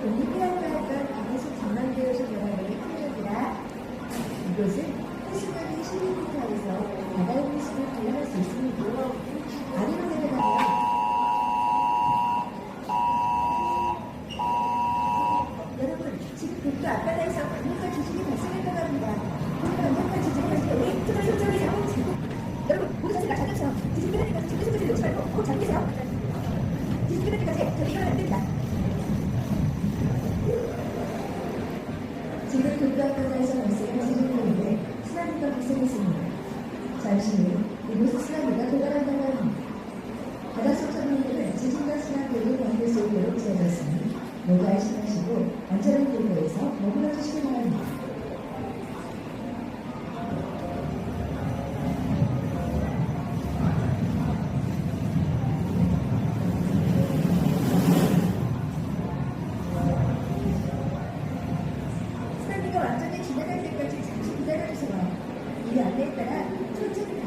동기부여가 계속 전환되어서 변화를 필요하더라. 이것은 해수면의 실리부터에서 바다의 모습을 발견할 수 있으므로 아래로 내려가면 여러분 지금 북도 앞바다에서 강력한 지진이 발생했다고 합니다. 그 강력한 지진이 발생해 투자 현장에 잡은 지구 여러분 모두 자세가 작아서 지진 때까지 절대 손을 지금 발생한 지진 때문에 쓰나미가 발생했습니다. 잠시 후 이곳에 쓰나미가 도달한다고 합니다. 바닷속 서민들은 지진과 쓰나미를 견딜 수 있도록 지어졌으니 모두 안심하시고 안전한 곳에서 머물러 주시기 바랍니다. 쓰나미가 완전히 지나갈 때까지